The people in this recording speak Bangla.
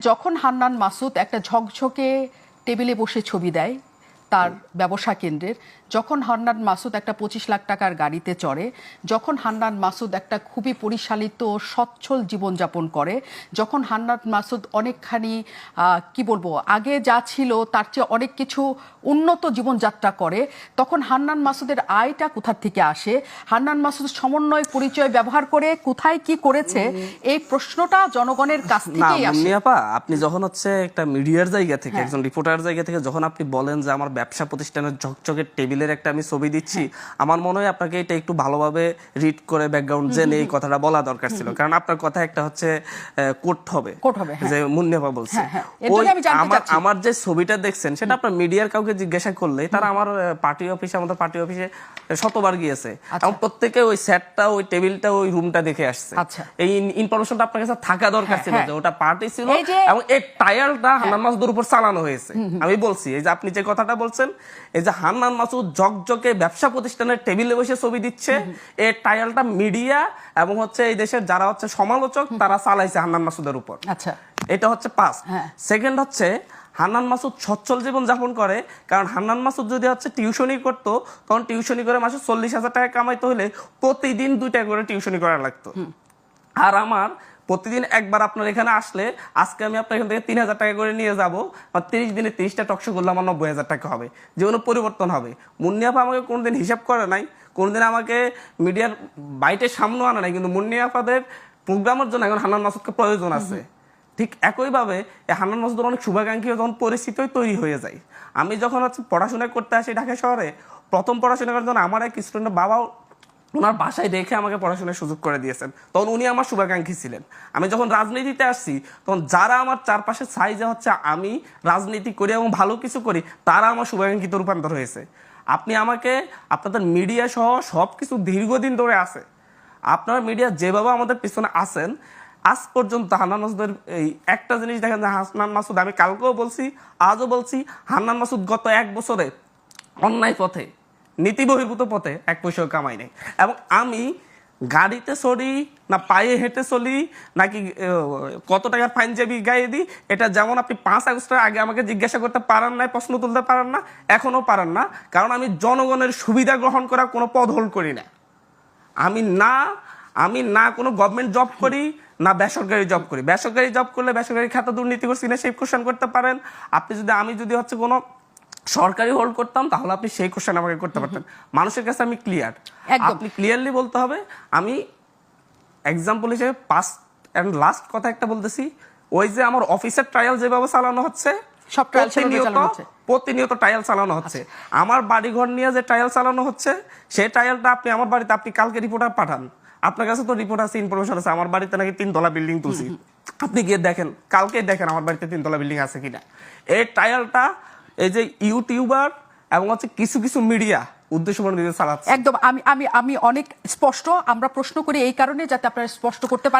যখন হান্নান মাসুদ একটা ঝকঝকে টেবিলে বসে ছবি দেয় তার ব্যবসা কেন্দ্রের। যখন হান্নান মাসুদ একটা পঁচিশ লাখ টাকার গাড়িতে চড়ে যখন হান্নান মাসুদ একটা খুবই পরিচালিত সচ্ছল জীবনযাপন করে যখন হান্নান মাসুদ অনেকখানি কি বলব আগে যা ছিল তার চেয়ে অনেক কিছু উন্নত জীবনযাত্রা করে তখন হান্নান মাসুদের আয়টা কোথা থেকে আসে? হান্নান মাসুদ সমন্বয় পরিচয় ব্যবহার করে কোথায় কি করেছে? এই প্রশ্নটা জনগণের কাছ না থেকেই আসে। আপনি যখন হচ্ছে একটা মিডিয়ার জায়গা থেকে হ্যাঁ। একজন রিপোর্টার জায়গা থেকে যখন আপনি বলেন যে আমার ব্যবসা প্রতিষ্ঠানের ঝকঝকে টেবিলের একটা আমি ছবি দিচ্ছি। আমার মনে হয় আপনাকে এটা একটু ভালোভাবে রিড করে ব্যাকগ্রাউন্ড জেনে এই কথাটা বলা দরকার ছিল। কারণ আপনার কথা একটা হচ্ছে কোট হবে। হ্যাঁ। যে মুন্নিয়াপা বলছে। হ্যাঁ, হ্যাঁ। ওই আমার আমার যে ছবিটা দেখছেন সেটা আপনার মিডিয়ার কাউকে জিজ্ঞাসা করলে তারা আমার পার্টি অফিসে আমাদের পার্টি অফিসে শতবার গিয়েছে। এবং প্রত্যেকে ওই সেটটা ওই টেবিলটা ওই রুমটা দেখে আসছে। আচ্ছা। এই ইনফরমেশনটা আপনার কাছে থাকা দরকার ছিল। যে ওটা পার্টি ছিল এবং এই টায়ালটা হান্নান মাসুদের উপর চালানো হয়েছে। আমি বলছি এই যে আপনি যে কথাটা বলছেন এই যে হান্নান মাসুদ জকজকে ব্যবসা প্রতিষ্ঠানের টেবিলে বসে ছবি দিচ্ছে এই টায়ালটা মিডিয়া এবং হচ্ছে এই দেশের যারা হচ্ছে সমালোচক তারা চালাইছে হান্নান মাসুদের উপর। আচ্ছা। এটা হচ্ছে পাঁচ হ্যাঁ। সেকেন্ড হচ্ছে হান্নান মাসুদ সচ্ছল জীবন যাপন করে কারণ হান্নান মাসুদ যদি হচ্ছে টিউশনি করতো তখন টিউশনি করে মাসে চল্লিশ হাজার টাকা কামাইতে হলে প্রতিদিন দুইটা করে টিউশনি করা লাগতো। আর আমার প্রতিদিন একবার আপনার এখানে আসলে আজকে আমি আপনার এখান থেকে তিন হাজার টাকা করে নিয়ে যাব। আর তিরিশ দিনে তিরিশটা টকশো করলে আমার নব্বই হাজার টাকা হবে। যে কোনো পরিবর্তন হবে। মুন্নিয়াপা আমাকে কোনোদিন হিসাব করে নাই। কোনোদিন আমাকে মিডিয়ার বাইটের সামনে আনা নাই। কিন্তু মুন্নিয়াপাদের প্রোগ্রামের জন্য এখন হান্নান মাসুদকে প্রয়োজন আছে। ঠিক একইভাবে এই হান্নান মাসুদের অনেক শুভাকাঙ্ক্ষী যখন পরিস্থিতি তৈরি হয়ে যায়। আমি যখন হচ্ছে পড়াশোনা করতে আসি ঢাকা শহরে প্রথম পড়াশোনা করার জন্য আমার এক স্টুডেন্টের বাবাও ওনার বাসায় দেখে আমাকে পড়াশোনার সুযোগ করে দিয়েছেন। তখন উনি আমার শুভাকাঙ্ক্ষী ছিলেন। আমি যখন রাজনীতিতে আসছি, তখন যারা আমার চারপাশে চাই যে হচ্ছে আমি রাজনীতি করি এবং ভালো কিছু করি, তারা আমার শুভাকাঙ্ক্ষিত রূপান্তর হয়েছে। আপনি আমাকে, আপনাদের মিডিয়া সহ সব কিছু দীর্ঘদিন ধরে আছে। আপনার মিডিয়া যেভাবে আমাদের পিছনে আছেন, আজ পর্যন্ত হান্নান মাসুদের এই একটা জিনিস দেখেন যে হাসনান মাসুদ, আমি কালকেও বলছি, আজও বলছি, হান্নান মাসুদ গত এক বছরে অন্যায় পথে নীতি বহির্ভূত পথে এক পয়সাও কামাই নেই। এবং আমি গাড়িতে চড়ি, না পায়ে হেঁটে চলি, নাকি কত টাকার পাঞ্জাবি গায়ে দিই, এটা যেমন আপনি পাঁচ আগস্টের আগে আমাকে জিজ্ঞাসা করতে পারেন না প্রশ্ন তুলতে পারেন না এখনও পারেন না, কারণ আমি জনগণের সুবিধা গ্রহণ করা কোনো পদ হোল্ড করি না। আমি না আমি না কোনো গভর্নমেন্ট জব করি, না বেসরকারি জব করি। বেসরকারি জব করলে বেসরকারি খাতে দুর্নীতি করছি, না সেই কোশ্চেন করতে পারেন। আপনি যদি, আমি যদি হচ্ছে কোনো সরকারি হোল্ড করতাম তাহলে আপনি সেই কোশ্চেন আমাকে করতে পারতেন। মানুষের কাছে আমি ক্লিয়ার আপনি ক্লিয়ারলি বলতে হবে আমি এক্সাম্পল হিসেবে ফার্স্ট অ্যান্ড লাস্ট কথা একটা বলতেছি। ওই যে আমার অফিসের ট্রায়াল যেভাবে চালানো হচ্ছে সব সেভাবে প্রতিনিয়ত চালানো হচ্ছে। প্রতিনিয়ত ট্রায়াল চালানো হচ্ছে। আমার বাড়িঘর নিয়ে যে ট্রায়াল চালানো হচ্ছে সেই ট্রায়ালটা আপনি আমার বাড়িতে আপনি কালকে রিপোর্টার পাঠান। আপনার কাছে তো রিপোর্ট আছে ইনফরমেশন আছে। আমার বাড়িতে নাকি তিনতলা বিল্ডিং তুলছি। আপনি গিয়ে দেখেন কালকে দেখেন আমার বাড়িতে তিনতলা বিল্ডিং আছে কিনা। এই ট্রায়ালটা এই যে ইউটিউবার এবং হচ্ছে কিছু কিছু মিডিয়া উদ্দেশ্যমূলক একদম, আমি আমি আমি অনেক স্পষ্ট, আমরা প্রশ্ন করি এই কারণে যাতে আপনারা স্পষ্ট করতে পারেন।